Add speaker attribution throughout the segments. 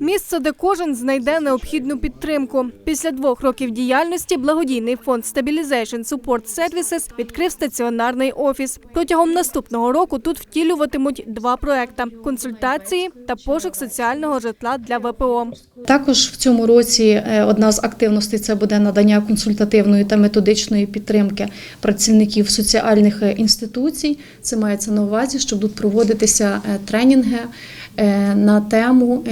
Speaker 1: Місце, де кожен знайде необхідну підтримку. Після двох років діяльності благодійний фонд Stabilization Support Services відкрив стаціонарний офіс. Протягом наступного року тут втілюватимуть два проекти – консультації та пошук соціального житла для ВПО.
Speaker 2: Також в цьому році е, одна з активностей це буде надання консультативної та методичної підтримки працівників соціальних е, інституцій. Це мається на увазі, що будуть проводитися е, тренінги на тему,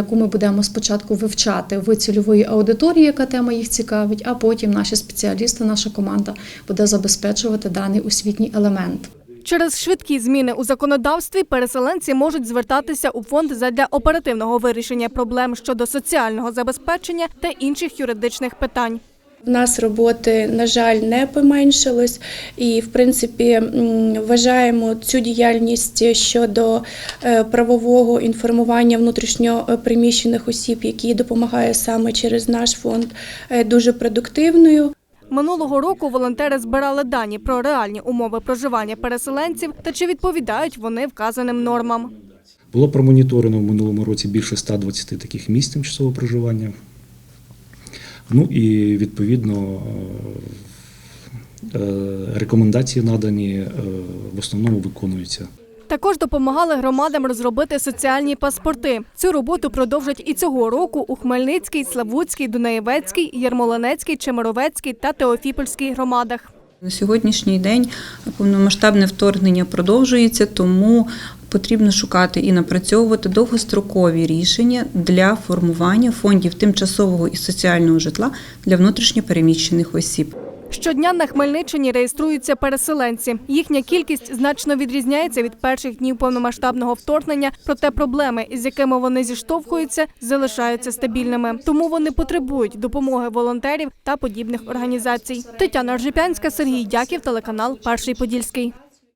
Speaker 2: яку ми будемо спочатку вивчати в цільової аудиторії, яка тема їх цікавить, а потім наші спеціалісти, наша команда буде забезпечувати даний освітній елемент.
Speaker 1: Через швидкі зміни у законодавстві переселенці можуть звертатися у фонд задля оперативного вирішення проблем щодо соціального забезпечення та інших юридичних питань.
Speaker 3: В нас роботи, на жаль, не поменшилось, і в принципі вважаємо цю діяльність щодо е, правового інформування внутрішньо приміщених осіб, які допомагає саме через наш фонд, е, дуже продуктивною.
Speaker 1: Минулого року волонтери збирали дані про реальні умови проживання переселенців та чи відповідають вони вказаним нормам.
Speaker 4: Було промоніторено в минулому році більше 120 таких місць тимчасового проживання. Ну і відповідно е, е, рекомендації надані е, в основному виконуються.
Speaker 1: Також допомагали громадам розробити соціальні паспорти. Цю роботу продовжать і цього року у Хмельницькій, Славутській, Дунаєвецькій, Ярмолинецькій, Чемеровецькій та Теофіпольській громадах.
Speaker 5: На сьогоднішній день повномасштабне вторгнення продовжується, тому потрібно шукати і напрацьовувати довгострокові рішення для формування фондів тимчасового і соціального житла для внутрішньопереміщених осіб.
Speaker 1: Щодня на Хмельниччині реєструються переселенці. Їхня кількість значно відрізняється від перших днів повномасштабного вторгнення, проте проблеми, з якими вони зіштовхуються, залишаються стабільними. Тому вони потребують допомоги волонтерів та подібних організацій. Тетяна Ржепянська, Сергій Дяків, телеканал Перший Подільський.